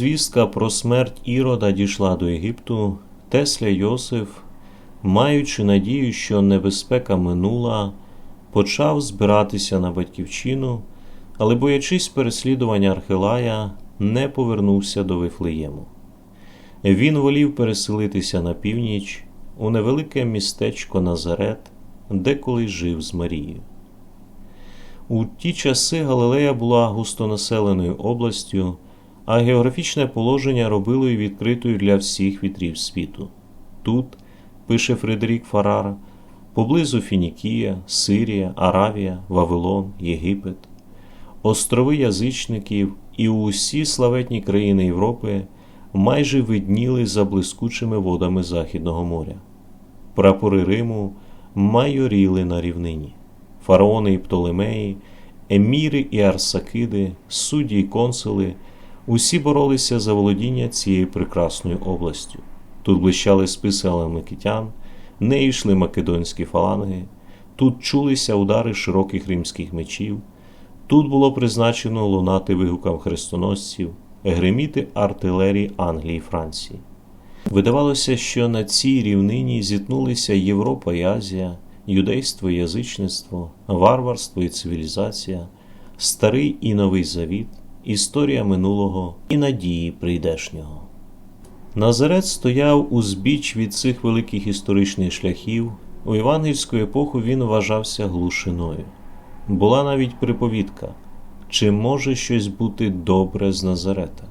звістка про смерть Ірода дійшла до Єгипту, Тесля Йосиф, маючи надію, що небезпека минула, почав збиратися на батьківщину, але, боячись переслідування Архилая, не повернувся до Вифлеєму. Він волів переселитися на північ у невелике містечко Назарет, де колись жив з Марією. У ті часи Галилея була густонаселеною областю, а географічне положення робило її відкритою для всіх вітрів світу. Тут, пише Фредерік Фарар, поблизу Фінікія, Сирія, Аравія, Вавилон, Єгипет, острови язичників і усі славетні країни Європи майже видніли за блискучими водами Західного моря. Прапори Риму майоріли на рівнині. Фараони і Птолемеї, еміри і арсакиди, судді і консули усі боролися за володіння цією прекрасною областю. Тут блищали списи аламекитян, не йшли македонські фаланги, тут чулися удари широких римських мечів, тут було призначено лунати вигукам хрестоносців, гриміти артилерії Англії і Франції. Видавалося, що на цій рівнині зіткнулися Європа і Азія, юдейство і язичництво, варварство і цивілізація, старий і новий завіт, історія минулого і надії прийдешнього. Назарет стояв узбіч від цих великих історичних шляхів. У євангельську епоху він вважався глушиною. Була навіть приповідка, чи може щось бути добре з Назарета.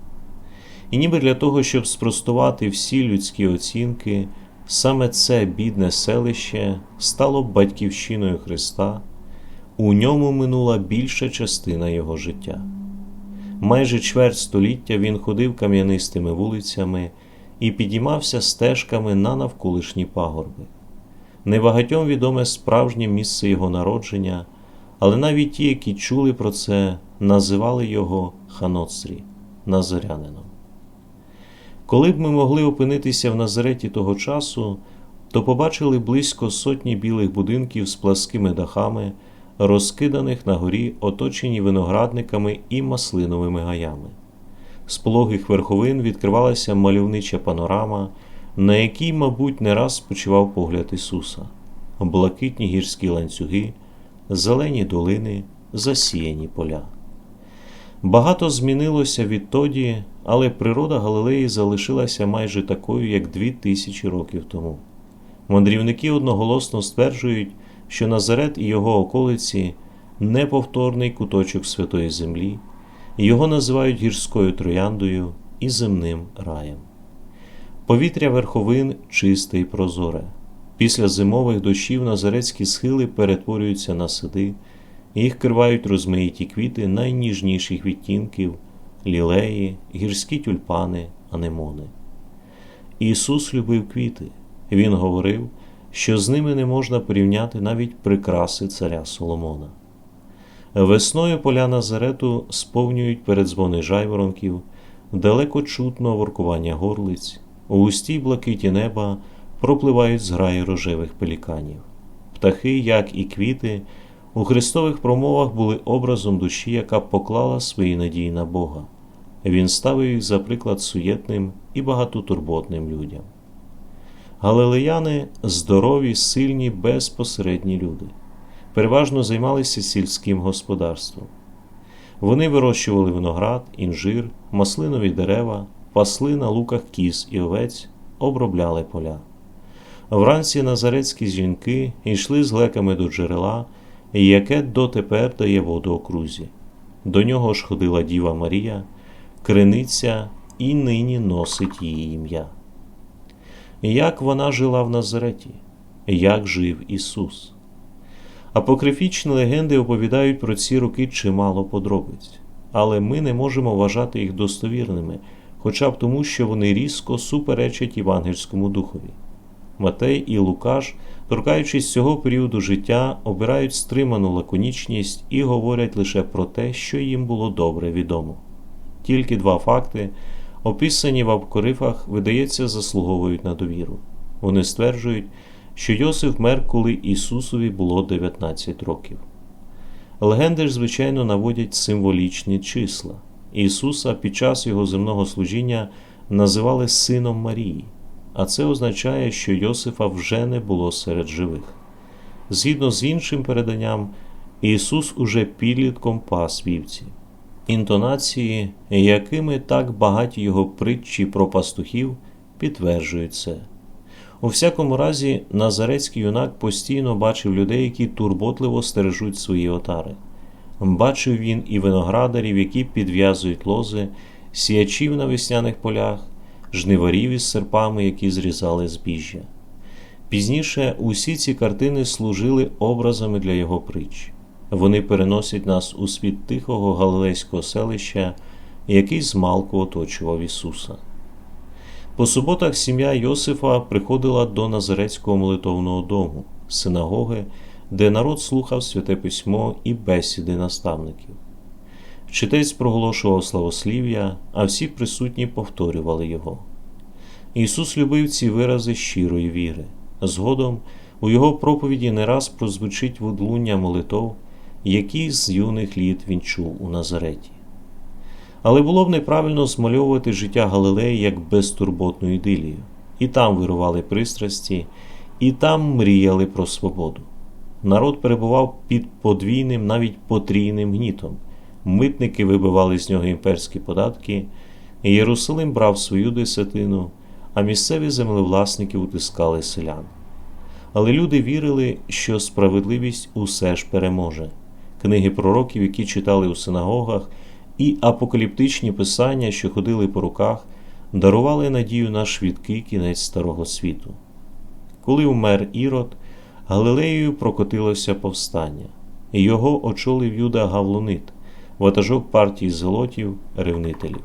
І ніби для того, щоб спростувати всі людські оцінки, саме це бідне селище стало батьківщиною Христа, у ньому минула більша частина його життя. Майже чверть століття він ходив кам'янистими вулицями і підіймався стежками на навколишні пагорби. Небагатьом відоме справжнє місце його народження, але навіть ті, які чули про це, називали його Ханоцрі, Назарянином. Коли б ми могли опинитися в Назареті того часу, то побачили близько сотні білих будинків з пласкими дахами, розкиданих на горі, оточені виноградниками і маслиновими гаями. З пологих верховин відкривалася мальовнича панорама, на якій, мабуть, не раз спочивав погляд Ісуса, блакитні гірські ланцюги, зелені долини, засіяні поля. Багато змінилося відтоді, але природа Галилеї залишилася майже такою, як дві тисячі років тому. Мандрівники одноголосно стверджують, що Назарет і його околиці неповторний куточок Святої Землі, його називають гірською трояндою і земним раєм. Повітря верховин чисте і прозоре. Після зимових дощів назарецькі схили перетворюються на сади, їх кривають розмаїті квіти найніжніших відтінків, лілеї, гірські тюльпани, анемони. Ісус любив квіти. Він говорив, що з ними не можна порівняти навіть прикраси царя Соломона. Весною поля Назарету сповнюють передзвони жайворонків, далеко чутно воркування горлиць, у густій блакиті неба пропливають зграї рожевих пеліканів. Птахи, як і квіти, у Христових промовах були образом душі, яка поклала свої надії на Бога. Він ставив їх за приклад суєтним і багатотурботним людям. Галилеяни здорові, сильні, безпосередні люди, переважно займалися сільським господарством. Вони вирощували виноград, інжир, маслинові дерева, пасли на луках кіз і овець, обробляли поля. Вранці назарецькі жінки йшли з глеками до джерела, яке дотепер дає воду окрузі. До нього ж ходила Діва Марія, криниця і нині носить її ім'я. Як вона жила в Назареті, як жив Ісус. Апокрифічні легенди оповідають про ці роки чимало подробиць, але ми не можемо вважати їх достовірними, хоча б тому, що вони різко суперечать євангельському духові. Матей і Лукаш, торкаючись цього періоду життя, обирають стриману лаконічність і говорять лише про те, що їм було добре відомо. Тільки два факти, описані в Апокрифах, видається, заслуговують на довіру. Вони стверджують, що Йосиф мер, коли Ісусові було 19 років. Легенди ж, звичайно, наводять символічні числа Ісуса під час Його земного служіння називали Сином Марії, а це означає, що Йосифа вже не було серед живих. Згідно з іншим переданням, Ісус уже підлітком пас вівці. Інтонації, якими так багаті його притчі про пастухів, підтверджують це. У всякому разі, назарецький юнак постійно бачив людей, які турботливо стережуть свої отари. Бачив він і виноградарів, які підв'язують лози, сіячів на весняних полях, жниварів із серпами, які зрізали збіжжя. Пізніше усі ці картини служили образами для його притч. Вони переносять нас у світ тихого галилейського селища, який змалку оточував Ісуса. По суботах сім'я Йосифа приходила до Назарецького молитовного дому, синагоги, де народ слухав святе письмо і бесіди наставників. Вчитець проголошував славослів'я, а всі присутні повторювали його. Ісус любив ці вирази щирої віри. Згодом у його проповіді не раз прозвучить водлуння молитов, які з юних літ він чув у Назареті. Але було б неправильно змальовувати життя Галилеї як безтурботну ідилію. І там вирували пристрасті, і там мріяли про свободу. Народ перебував під подвійним, навіть потрійним гнітом. Митники вибивали з нього імперські податки, Єрусалим брав свою десятину, а місцеві землевласники утискали селян. Але люди вірили, що справедливість усе ж переможе. Книги пророків, які читали у синагогах, і апокаліптичні писання, що ходили по руках, дарували надію на швидкий кінець старого світу. Коли вмер Ірод, Галилеєю прокотилося повстання, і його очолив Юда Гавлонит, ватажок партії золотів, ревнителів.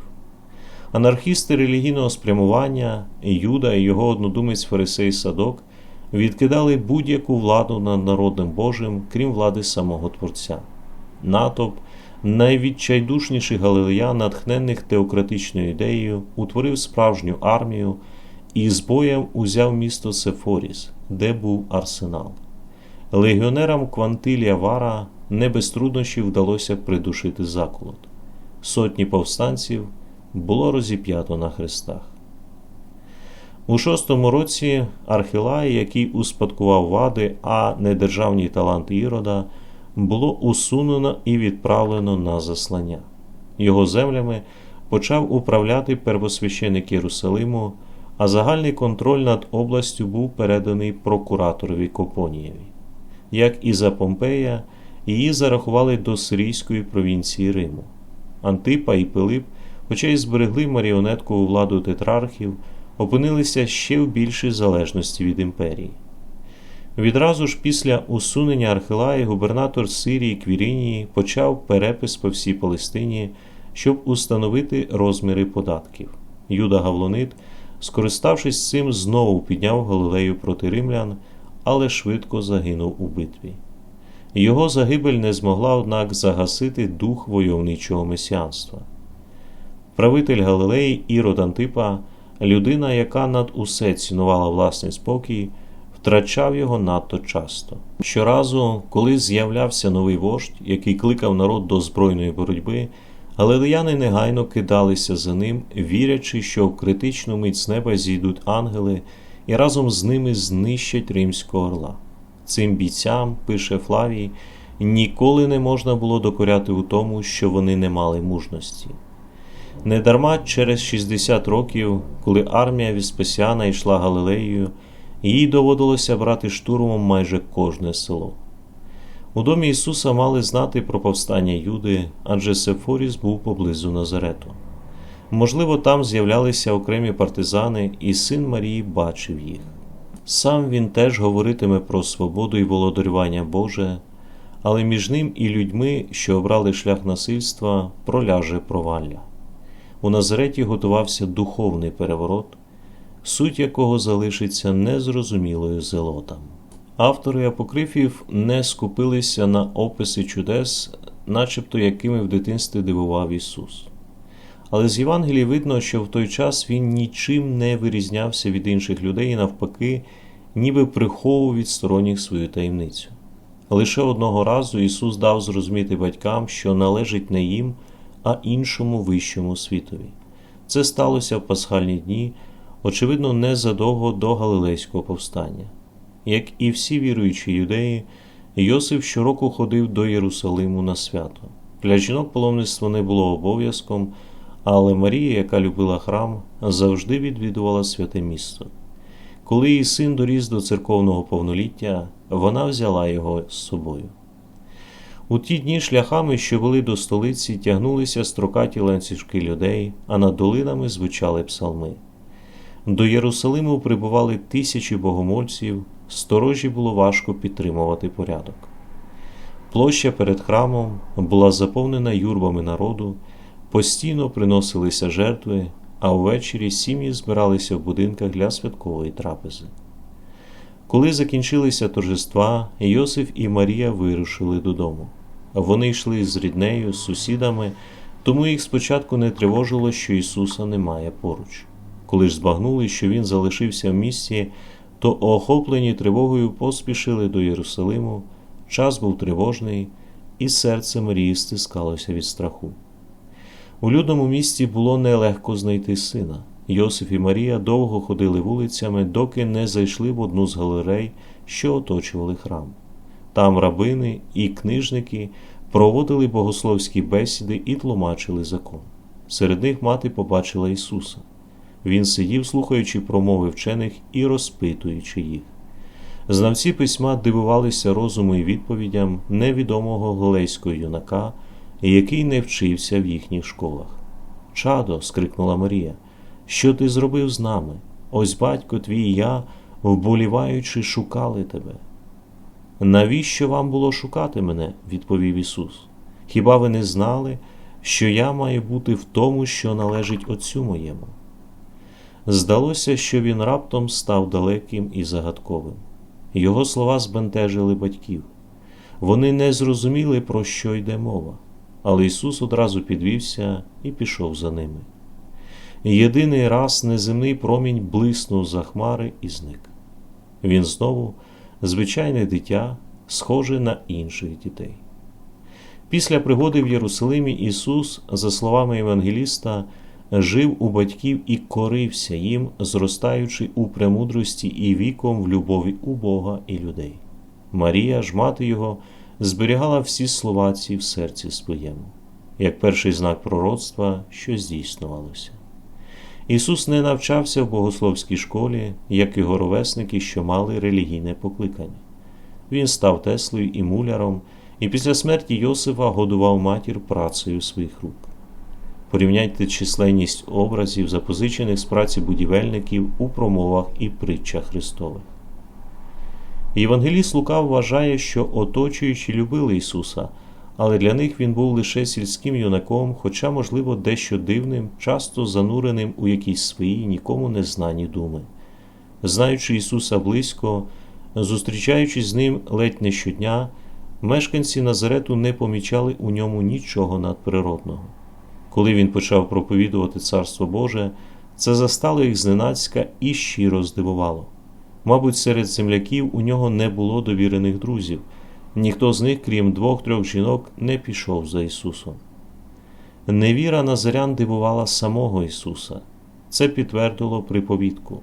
Анархісти релігійного спрямування, Юда і його однодумець Фарисей Садок відкидали будь-яку владу над народним Божим, крім влади самого Творця. Натовп найвідчайдушніших галилеян, натхнених теократичною ідеєю, утворив справжню армію і з боєм узяв місто Сефоріс, де був арсенал. Легіонерам Квантилія Вара не без труднощів вдалося придушити заколот. Сотні повстанців було розіп'ято на хрестах. У шостому році Архилай, який успадкував вади, а не державні таланти Ірода, було усунено і відправлено на заслання. Його землями почав управляти первосвященик Єрусалиму, а загальний контроль над областю був переданий прокураторові Копонієві. Як і за Помпея, її зарахували до сирійської провінції Риму. Антипа і Пилип, хоча й зберегли маріонеткову владу тетрархів, опинилися ще в більшій залежності від імперії. Відразу ж після усунення Архилаї губернатор Сирії Квірінії почав перепис по всій Палестині, щоб установити розміри податків. Юда Гавлонит, скориставшись цим, знову підняв Галилею проти римлян, але швидко загинув у битві. Його загибель не змогла, однак, загасити дух войовничого месіанства. Правитель Галилеї Ірод Антипа, людина, яка над усе цінувала власний спокій, втрачав його надто часто. Щоразу, коли з'являвся новий вождь, який кликав народ до збройної боротьби, галилеяни негайно кидалися за ним, вірячи, що в критичну мить з неба зійдуть ангели і разом з ними знищать римського орла. Цим бійцям, пише Флавій, ніколи не можна було докоряти у тому, що вони не мали мужності. Недарма через 60 років, коли армія Віспесіана йшла Галилеєю, їй доводилося брати штурмом майже кожне село. У домі Ісуса мали знати про повстання Юди, адже Сефоріс був поблизу Назарету. Можливо, там з'являлися окремі партизани, і син Марії бачив їх. Сам він теж говоритиме про свободу і володарювання Боже, але між ним і людьми, що обрали шлях насильства, проляже провалля. У Назареті готувався духовний переворот, суть якого залишиться незрозумілою зелотам. Автори апокрифів не скупилися на описи чудес, начебто якими в дитинстві дивував Ісус. Але з Євангелії видно, що в той час він нічим не вирізнявся від інших людей і навпаки, ніби приховував від сторонніх свою таємницю. Лише одного разу Ісус дав зрозуміти батькам, що належить не їм, а іншому вищому світові. Це сталося в пасхальні дні, очевидно, незадовго до Галилейського повстання. Як і всі віруючі юдеї, Йосиф щороку ходив до Єрусалиму на свято. Для жінок паломництво не було обов'язком, але Марія, яка любила храм, завжди відвідувала святе місто. Коли її син доріс до церковного повноліття, вона взяла його з собою. У ті дні шляхами, що вели до столиці, тягнулися строкаті ланцюжки людей, а над долинами звучали псалми. До Єрусалиму прибували тисячі богомольців, сторожі було важко підтримувати порядок. Площа перед храмом була заповнена юрбами народу, постійно приносилися жертви, а ввечері сім'ї збиралися в будинках для святкової трапези. Коли закінчилися торжества, Йосиф і Марія вирушили додому. Вони йшли з ріднею, з сусідами, тому їх спочатку не тривожило, що Ісуса немає поруч. Коли ж збагнули, що Він залишився в місті, то охоплені тривогою поспішили до Єрусалиму. Час був тривожний, і серце Марії стискалося від страху. У людному місті було нелегко знайти сина. Йосиф і Марія довго ходили вулицями, доки не зайшли в одну з галерей, що оточували храм. Там рабини і книжники проводили богословські бесіди і тлумачили закон. Серед них мати побачила Ісуса. Він сидів, слухаючи промови вчених і розпитуючи їх. Знавці письма дивувалися розуму і відповідям невідомого галейського юнака, який не вчився в їхніх школах. Чадо, скрикнула Марія, що ти зробив з нами? Ось батько твій і я, вболіваючи, шукали тебе. Навіщо вам було шукати мене? відповів Ісус. Хіба ви не знали, що я маю бути в тому, що належить Отцю моєму? Здалося, що він раптом став далеким і загадковим. Його слова збентежили батьків. Вони не зрозуміли, про що йде мова, але Ісус одразу підвівся і пішов за ними. Єдиний раз неземний промінь блиснув за хмари і зник. Він знову, звичайне дитя, схоже на інших дітей. Після пригоди в Єрусалимі Ісус, за словами Євангеліста, жив у батьків і корився їм, зростаючи у премудрості і віком в любові у Бога і людей. Марія ж мати його зберігала всі слова ці в серці своєму, як перший знак пророцтва, що здійснювалося. Ісус не навчався в богословській школі, як його ровесники, що мали релігійне покликання. Він став Теслою і муляром, і після смерті Йосифа годував матір працею своїх рук. Порівняйте численність образів, запозичених з праці будівельників у промовах і притчах Христових. Євангеліст Лука вважає, що оточуючі любили Ісуса, але для них він був лише сільським юнаком, хоча, можливо, дещо дивним, часто зануреним у якісь свої нікому не знані думи. Знаючи Ісуса близько, зустрічаючись з ним ледь не щодня, мешканці Назарету не помічали у ньому нічого надприродного. Коли він почав проповідувати Царство Боже, це застало їх зненацька і щиро здивувало. Мабуть, серед земляків у нього не було довірених друзів, ніхто з них, крім двох-трьох жінок, не пішов за Ісусом. Невіра Назарян дивувала самого Ісуса. Це підтвердило приповідку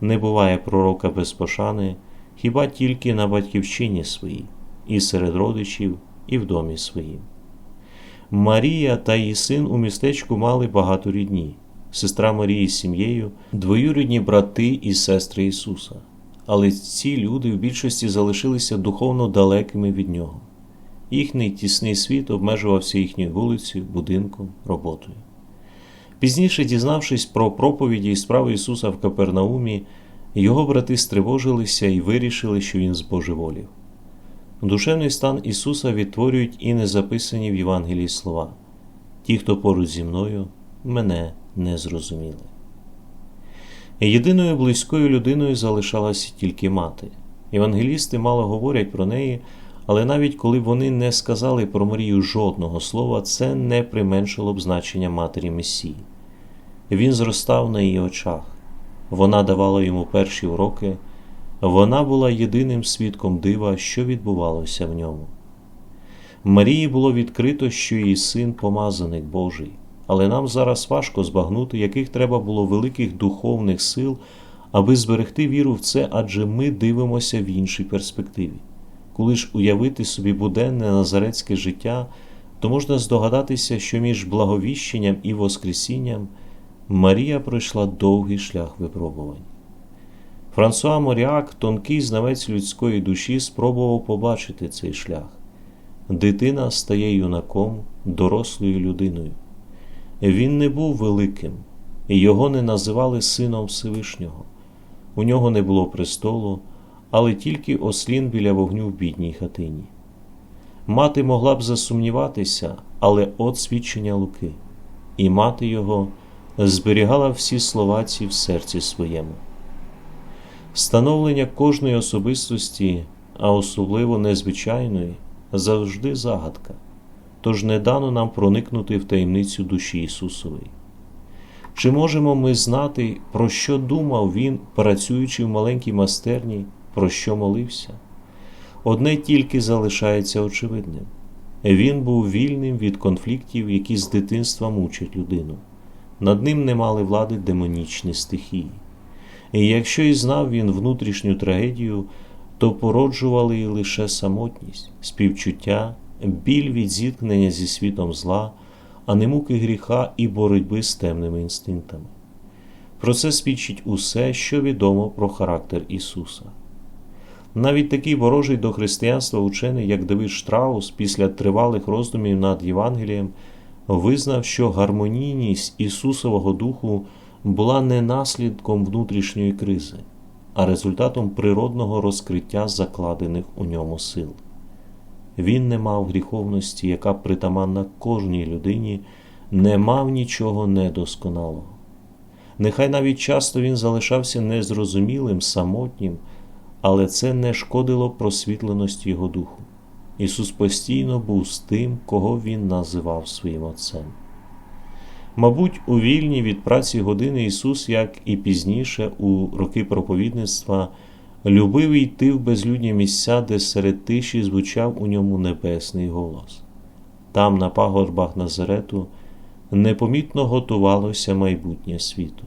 не буває пророка без пошани, хіба тільки на батьківщині своїй, і серед родичів, і в домі своїм. Марія та її син у містечку мали багато рідні, сестра Марії з сім'єю, двоюрідні брати і сестри Ісуса. Але ці люди в більшості залишилися духовно далекими від Нього. Їхній тісний світ обмежувався їхньою вулицею, будинком, роботою. Пізніше, дізнавшись про проповіді і справи Ісуса в Капернаумі, його брати стривожилися і вирішили, що Він збожеволів. Душевний стан Ісуса відтворюють і незаписані в Євангелії слова Ті, хто поруч зі мною, мене не зрозуміли. Єдиною близькою людиною залишалася тільки мати. Євангелісти мало говорять про неї, але навіть коли вони не сказали про Марію жодного слова, це не применшило б значення матері Месії. Він зростав на її очах, вона давала йому перші уроки. Вона була єдиним свідком дива, що відбувалося в ньому. Марії було відкрито, що її син помазаник Божий, але нам зараз важко збагнути, яких треба було великих духовних сил, аби зберегти віру в це, адже ми дивимося в іншій перспективі. Коли ж уявити собі буденне назарецьке життя, то можна здогадатися, що між благовіщенням і Воскресінням Марія пройшла довгий шлях випробувань. Франсуа Моріак, тонкий знавець людської душі, спробував побачити цей шлях. Дитина стає юнаком, дорослою людиною. Він не був великим, і його не називали сином Всевишнього. У нього не було престолу, але тільки ослін біля вогню в бідній хатині. Мати могла б засумніватися, але от свідчення Луки, і мати його зберігала всі слова ці в серці своєму. Становлення кожної особистості, а особливо незвичайної, завжди загадка, тож не дано нам проникнути в таємницю душі Ісусової. Чи можемо ми знати, про що думав Він, працюючи в маленькій мастерні, про що молився? Одне тільки залишається очевидним він був вільним від конфліктів, які з дитинства мучать людину. Над ним не мали влади демонічні стихії. І якщо і знав він внутрішню трагедію, то породжували лише самотність, співчуття, біль від зіткнення зі світом зла, а не муки гріха і боротьби з темними інстинктами. Про це свідчить усе, що відомо про характер Ісуса. Навіть такий ворожий до християнства учений, як Давид Штраус, після тривалих роздумів над Євангелієм, визнав, що гармонійність Ісусового Духу була не наслідком внутрішньої кризи, а результатом природного розкриття закладених у ньому сил. Він не мав гріховності, яка притаманна кожній людині, не мав нічого недосконалого. Нехай навіть часто він залишався незрозумілим, самотнім, але це не шкодило просвітленості його духу. Ісус постійно був з тим, кого Він називав своїм Отцем. Мабуть, у вільні від праці години Ісус, як і пізніше, у роки проповідництва, любив йти в безлюдні місця, де серед тиші звучав у ньому небесний голос. Там, на пагорбах Назарету, непомітно готувалося майбутнє світу.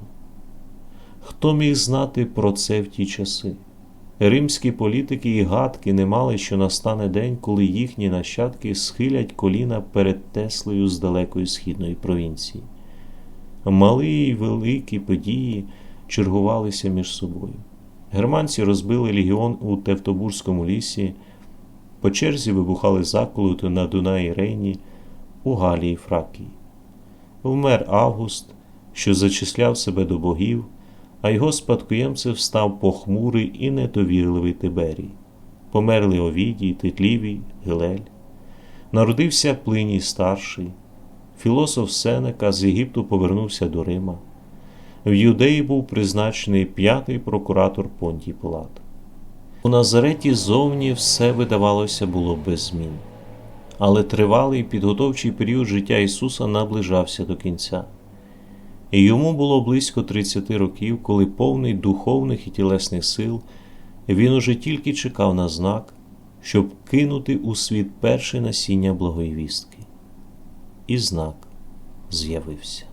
Хто міг знати про це в ті часи? Римські політики і гадки не мали, що настане день, коли їхні нащадки схилять коліна перед Теслею з далекої східної провінції. Малі й великі події чергувалися між собою. Германці розбили легіон у Тевтобурському лісі, по черзі вибухали заколоти на Дунаї Рейні, у Галії Фракії. Вмер Август, що зачисляв себе до богів, а його спадкоємцем став похмурий і недовірливий Тиберій. Померли Овідій, Титлівій, Гилель. Народився Плиній старший. Філософ Сенека з Єгипту повернувся до Рима. В Юдеї був призначений п'ятий прокуратор Понтій Пилат. У Назареті зовні все, видавалося, було без змін. Але тривалий підготовчий період життя Ісуса наближався до кінця. І йому було близько 30 років, коли повний духовних і тілесних сил він уже тільки чекав на знак, щоб кинути у світ перше насіння благої вістки. І знак з'явився.